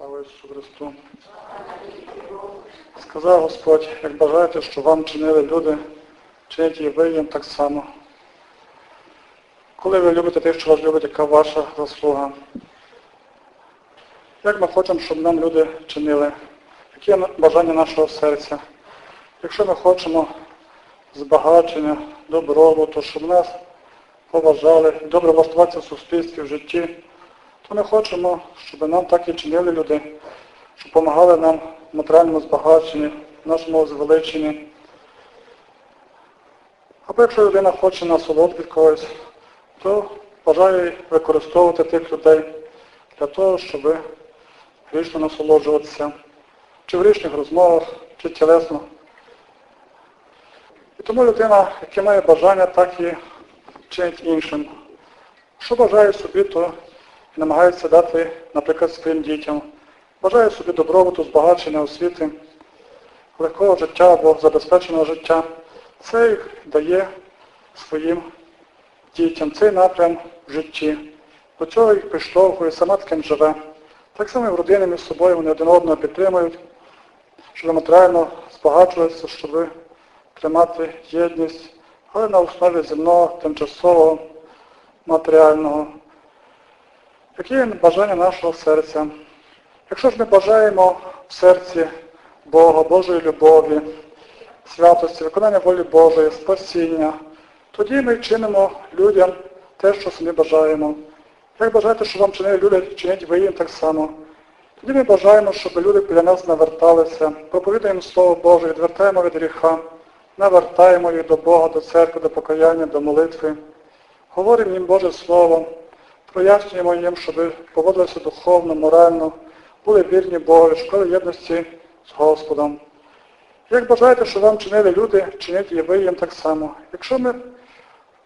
Слава Ісусу Христу. Сказав Господь, як бажаєте, що вам чинили люди, чиніть і ви їм так само. Коли ви любите тих, що вас любить, яка ваша заслуга? Як ми хочемо, щоб нам люди чинили? Які бажання нашого серця? Якщо ми хочемо збагачення, добробуту, щоб нас поважали, добре влаштуватися в суспільстві, в житті, то ми хочемо, щоб нам так і чинили люди, щоб допомагали нам в матеріальному збагаченні, в нашому звеличенні. Або якщо людина хоче насолод від когось, то бажаю використовувати тих людей для того, щоб грішно насолоджуватися, чи в грішних розмовах, чи тілесно. І тому людина, яка має бажання, так і чинить іншим. Що бажає собі, то і намагається дати, наприклад, своїм дітям. Бажає собі добробуту, збагачення освіти, легкого життя або забезпеченого життя. Це їх дає своїм дітям, цей напрям в житті. До цього їх приштовхує, сама таким живе. Так само і в родині між собою вони один одного підтримують, щоб матеріально збагачуватися, щоб тримати єдність, але на основі земного, тимчасового, матеріального. Є бажання нашого серця? Якщо ж ми бажаємо в серці Бога, Божої любові, святості, виконання волі Божої, спасіння, тоді ми чинимо людям те, що самі бажаємо. Як бажаєте, щоб вам чинили люди, чиніть ви їм так само. Тоді ми бажаємо, щоб люди біля нас наверталися, проповідуємо Слово Боже, відвертаємо від гріха, навертаємо їх до Бога, до церкви, до покаяння, до молитви. Говоримо їм Боже Слово, прояснюємо їм, щоб поводилися духовно, морально, були вірні Богу, школи єдності з Господом. Як бажаєте, щоб вам чинили люди, чиніть і ви їм так само. Якщо ми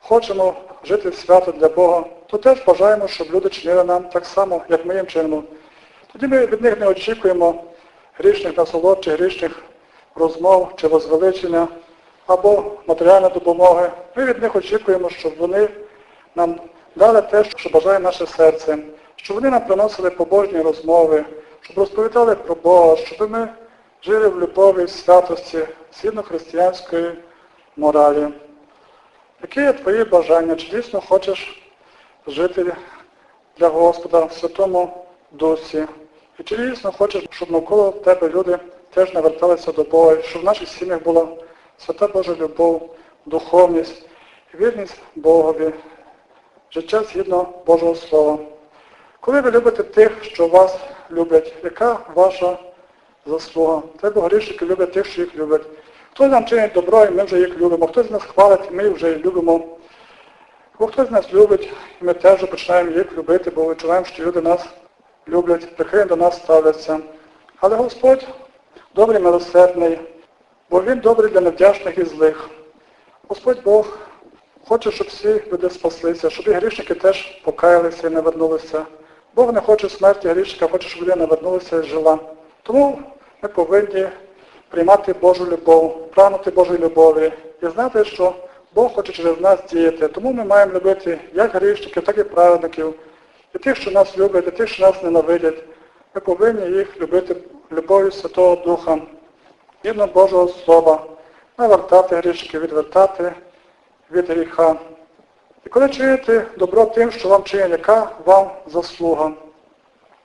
хочемо жити свято для Бога, то теж бажаємо, щоб люди чинили нам так само, як ми їм чинимо. Тоді ми від них не очікуємо грішних насолод чи грішних розмов чи возвеличення або матеріальної допомоги. Ми від них очікуємо, щоб вони нам дали те, що бажає наше серце, щоб вони нам приносили побожні розмови, щоб розповідали про Бога, щоб ми жили в любові, в святості, згідно християнської моралі. Які є твої бажання? Чи дійсно хочеш жити для Господа в Святому Дусі? І чи дійсно хочеш, щоб навколо тебе люди теж наверталися до Бога, щоб в наших сім'ях була свята Божа любов, духовність, вірність Богові, життя згідно Божого Слова. Коли ви любите тих, що вас люблять, яка ваша заслуга? Треба грішники люблять тих, що їх люблять. Хтось нам чинить добро, і ми вже їх любимо. Хтось нас хвалить, і ми їх любимо. Бо хтось нас любить, і ми теж починаємо їх любити, бо відчуваємо, що люди нас люблять, прихильно до нас ставляться. Але Господь добрий милосердний, бо Він добрий для невдячних і злих. Господь Бог хоче, щоб всі люди спаслися, щоб і грішники теж покаялися і не вернулися. Бог не хоче смерті грішника, хоче, щоб людина вернулася і жила. Тому ми повинні приймати Божу любов, прагнути Божої любові і знати, що Бог хоче через нас діяти. Тому ми маємо любити як грішників, так і праведників, і тих, що нас люблять, і тих, що нас ненавидять. Ми повинні їх любити любов'ю Святого Духа, гідно Божого Слова, навертати грішки, відвертати від гріха. І коли чините добро тим, що вам чинять, яка вам заслуга?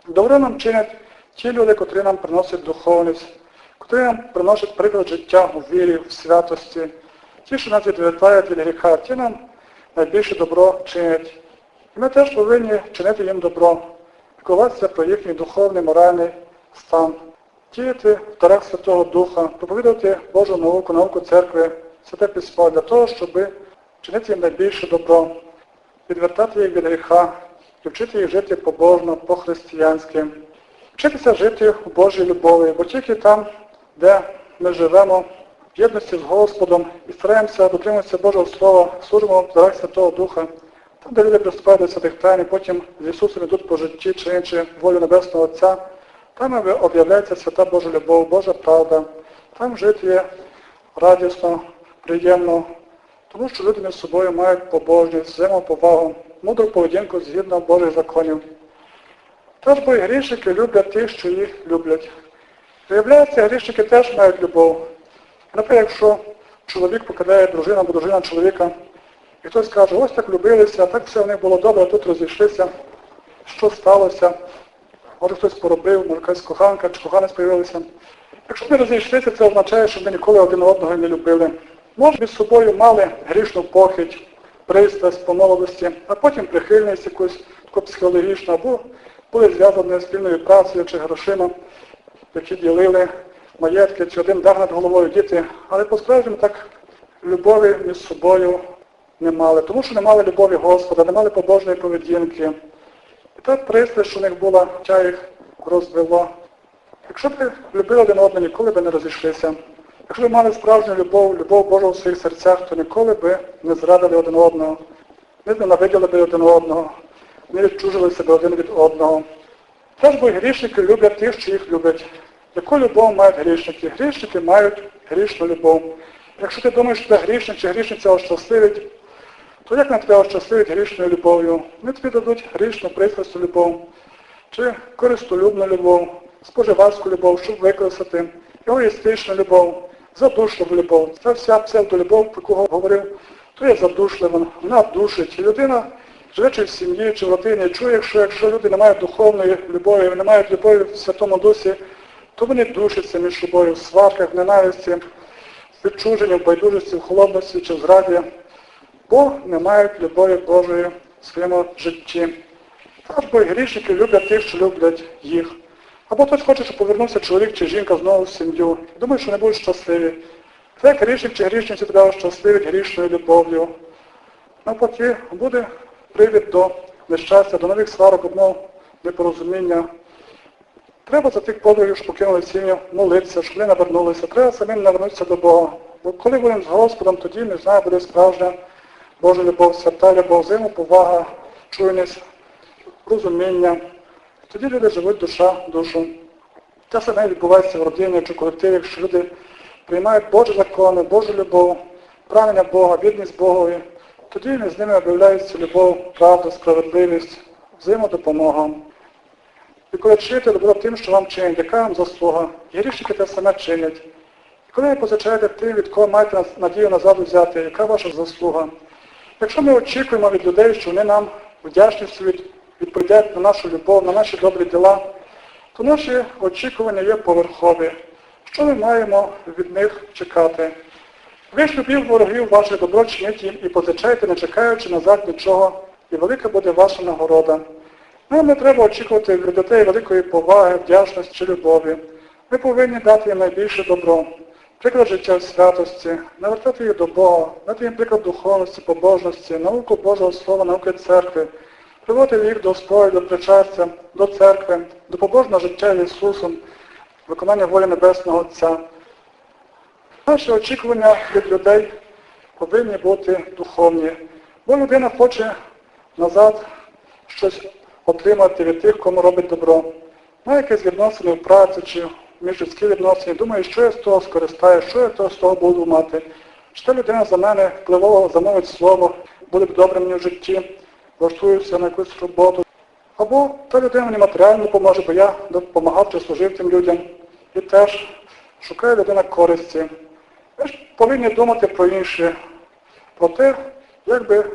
Добро нам чинять ті люди, котрі нам приносять духовність, котрі нам приносять приклад життя у вірі, в святості, ті, що нас відвертають від гріха, ті нам найбільше добро чинять. І ми теж повинні чинити їм добро, піклуватися про їхній духовний, моральний стан, діяти в дарах Святого Духа, проповідувати Божу науку, науку церкви, святе письмо для того, щоб чинити їм найбільше добро, відвертати їх від гріха і вчити їх жити побожно, по-християнськи, вчитися жити у Божій любові, бо тільки там, де ми живемо в єдності з Господом і стараємося дотримуватися Божого Слова, служимо в дарах Святого Духа, там, де люди приступають до святих тайн, і потім з Ісусом йдуть по житті, чинячи волю Небесного Отця, там об'являється свята Божа любов, Божа правда. Там жити є радісно, приємно, тому що люди між собою мають побожність, взаємоповагу, мудру поведінку згідно Божих законів. Тож бо і грішники люблять тих, що їх люблять. Виявляється, грішники теж мають любов. Наприклад, якщо чоловік покидає дружину або дружина чоловіка, і хтось каже, ось так любилися, так все в них було добре, тут розійшлися, що сталося, може хтось поробив, може якась коханка чи коханець появилися. Якщо ми розійшлися, це означає, що ми ніколи один одного не любили. Може, між собою мали грішну похідь, пристрасть по молодості, а потім прихильність якусь психологічну, або були зв'язані спільною працею чи грошима, які ділили маєтки, чи один дах над головою діти, але по-справжньому так любові між собою не мали, тому що не мали любові Господа, не мали побожної поведінки. І та пристрасть, що в них була, ча їх розвело. Якщо б любили один одного, ніколи б не розійшлися. Якщо мали справжню любов, любов Божу в своїх серцях, то ніколи б не зрадили один одного, не ненавиділи б один одного, не відчужили себе один від одного. Теж бо грішники люблять тих, що їх люблять. Яку любов мають грішники? Грішники мають грішну любов. Якщо ти думаєш, що тебе грішник чи грішниця ощасливить, то як на тебе ощасливить грішною любов'ю? Вони тобі дадуть грішну пристрасту любов, чи користолюбну любов, споживацьку любов, щоб використати, егоїстичну любов, задушливу любов. Це вся псевдолюбов, про яку говорив, то є задушлива, вона душить. Людина, живучи в сім'ї чи в родині, чує, що якщо люди не мають духовної любові, не мають любові в Святому Дусі, то вони душаться між собою в сварках, в ненависті, в відчуженні, в байдужості, в холодності чи в зраді, бо не мають любові Божої в своєму житті. Тож бо грішники люблять тих, що люблять їх. Або хтось хоче, щоб повернувся чоловік чи жінка знову в сім'ю. Думає, що не будуть щасливі. Це як грішник чи грішниця тебе щасливить грішною любов'ю. Навпаки, буде привід до нещастя, до нових сварок, обмов, непорозуміння. Треба за тих подвигів, що покинули сім'ю, молитися, щоб вони навернулися. Треба самим навернутися до Бога. Бо коли будемо з Господом, тоді, не знаю, буде справжня Божа любов, свята любов, взаємоповага, чуйність, розуміння. Тоді люди живуть душа душу. Те саме відбувається в родині чи колективі, якщо люди приймають Божі закони, Божу любов, прагнення Бога, відність Богові, тоді між ними об'являється любов, правда, справедливість, взаємодопомога. І коли вчите добро тим, що вам чинять, яка вам заслуга, і грішники те саме чинять. І коли ви позичаєте тим, від кого маєте надію назад взяти, яка ваша заслуга? Якщо ми очікуємо від людей, що вони нам вдячністю від, відповідають на нашу любов, на наші добрі діла, то наші очікування є поверхові. Що ми маємо від них чекати? Ви ж любів ворогів ваших добро чиніть їм і позичайте, не чекаючи назад нічого, і велика буде ваша нагорода. Нам не треба очікувати від людей великої поваги, вдячності чи любові. Ми повинні дати їм найбільше добро. Приклад життя в святості, навертати їх до Бога, дати їм приклад духовності, побожності, науку Божого Слова, науки церкви, приводити їх до сповіді, до причастя, до церкви, до побожного життя Ісусом, виконання волі Небесного Отця. Наші очікування від людей повинні бути духовні, бо людина хоче назад щось отримати від тих, кому робить добро. Має якесь відносини в праці чи міжлюдські відносини, думає, що я з того скористаю, що я з того буду мати. Та людина за мене впливово замовить слово, буде добре мені в житті, влаштуюся на якусь роботу. Або та людина мені матеріально допоможе, бо я допомагав чи служив тим людям. І теж шукає людина користі. Ми ж повинні думати про інше, про те, як би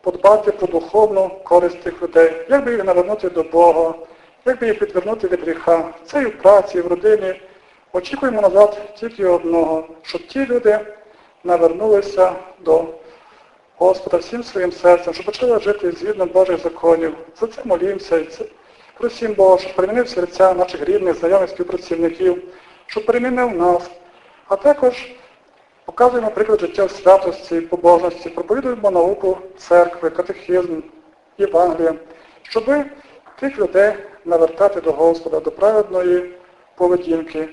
подбати про духовну користь тих людей, як би їх навернути до Бога, як би їх відвернути від гріха. Це і в праці, і в родині. Очікуємо назад тільки одного, щоб ті люди навернулися до Господа всім своїм серцем, щоб почали жити згідно Божих законів. За це молімося просім Бога, щоб перемінив серця наших рідних, знайомих співпрацівників, щоб перемінив нас. А також показуємо приклад життя в святості, побожності, проповідуємо науку церкви, катехізм, Євангелія, щоб тих людей навертати до Господа, до праведної поведінки.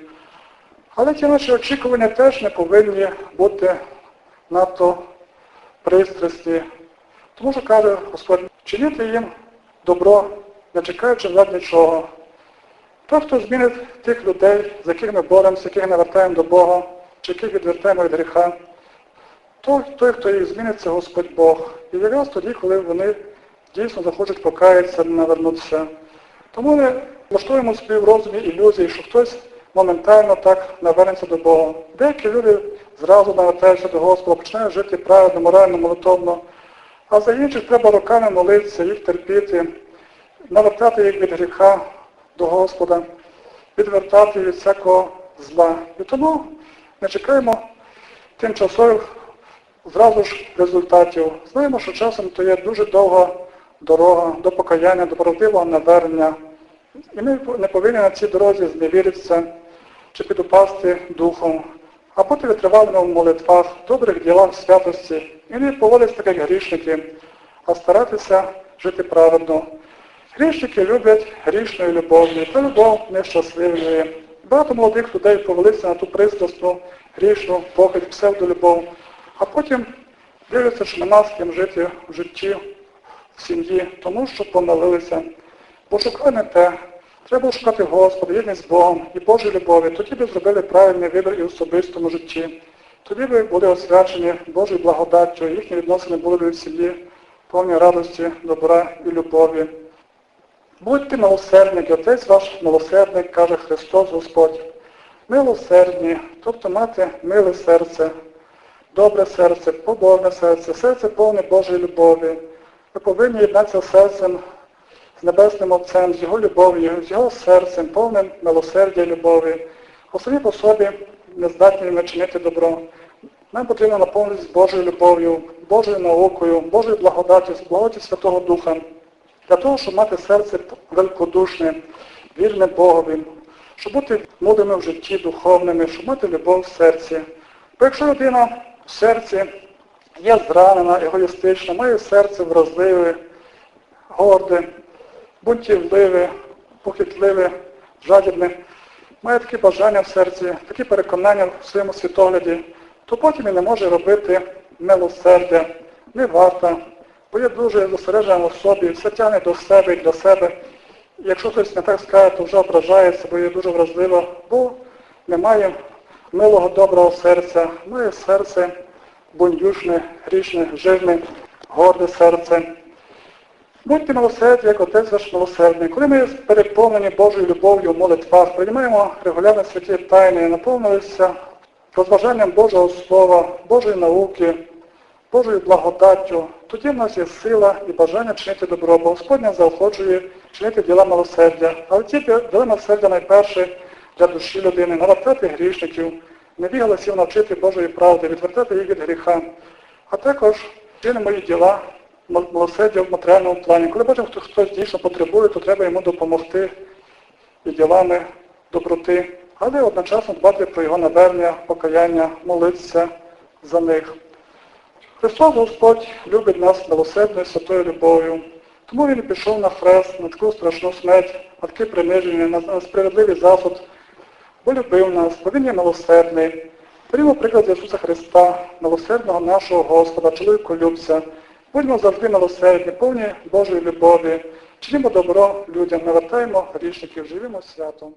Але ті наші очікування теж не повинні бути надто пристрасті. Тому що каже Господь, чинити їм добро, не чекаючи взад нічого. Той, хто змінить тих людей, з яких ми боремося, яких навертаємо до Бога, чи яких відвертаємо від гріха, той, той, хто їх змінить, це Господь Бог. І якраз тоді, коли вони дійсно захочуть покаятися, навернутися, Тому не влаштуємо в розумі ілюзії, що хтось моментально так навернеться до Бога. Деякі люди зразу навертаються до Господа, починають жити правильно, морально, молитовно, а за інших треба роками молитися, їх терпіти, навертати їх від гріха до Господа, відвертати від всякого зла. І тому не чекаємо тимчасових зразу ж результатів. Знаємо, що часом то є дуже довга дорога до покаяння, до правдивого навернення. І ми не повинні на цій дорозі зневіритися чи підупасти духом, а бути витривалими в молитвах, добрих ділах святості і не поводитися як грішники, а старатися жити праведно. Грішники люблять грішною любов'ю, та любов нещасливою. Багато молодих людей повелися на ту пристрасну, грішну, похить, псевдолюбов, а потім дивляться, що нема з ким жити в житті, в сім'ї, тому що помилилися. Бо шукали не те. Треба шукати Господа, єдність з Богом і Божої любові. Тоді би зробили правильний вибір і в особистому житті. Тоді би були освячені Божою благодаттю, їхні відносини були в сім'ї, повні радості, добра і любові. Будьте милосердники, Отець ваш милосердник, каже Христос Господь. Милосердні, тобто мати миле серце, добре серце, поборне серце, серце повне Божої любові. Ви повинні єднатися серцем з Небесним Отцем, з Його любов'ю, з Його серцем, повним милосердя і любові. У самі по собі не здатні начинити добро. Нам потрібно наповнитися Божою любов'ю, Божою наукою, Божою благодаттю, благодаті Святого Духа, для того, щоб мати серце великодушне, вірне Богові, щоб бути мудрими в житті духовними, щоб мати любов в серці. Бо якщо людина в серці є зранена, егоїстична, має серце вразливе, горде, бунтівливе, похитливе, жадібне, має такі бажання в серці, такі переконання в своєму світогляді, то потім і не може робити милосердя, не варта, бо є дуже зосереджена в собі, все тягне до себе і для себе. Якщо хтось не так скаже, то вже ображається, бо є дуже вразлива, бо немає милого доброго серця, має серце бундюшне, грішне, жирне, горде серце. Будьте милосердні, як Отець ваш милосердний. Коли ми переповнені Божою любов'ю в молитвах, приймаємо регулярно святі тайни, наповнилися розважанням Божого Слова, Божої науки, Божою благодаттю, тоді в нас є сила і бажання чинити добро, бо Господь заохочує чинити діла милосердя. Але ці діла милосердя найперше для душі людини, навертати грішників, невігаласів навчити Божої правди, відвертати їх від гріха, а також чинимо і діла милосердя в матеріальному плані. Коли бачимо, хто хтось дійсно потребує, то треба йому допомогти і ділами доброти, але одночасно дбати про його навернення, покаяння, молитися за них. Христос Господь любить нас милосердною святою любов'ю. Тому Він пішов на хрест, на таку страшну смерть, на таке приниження, на, справедливий засуд, бо любив нас, бо Він є милосердний. Берімо приклад Ісуса Христа, милосердного нашого Господа, чоловіколюбця. Будьмо завжди милосердні, повні Божої любові, чинимо добро людям, навертаємо грішників, живімо святом.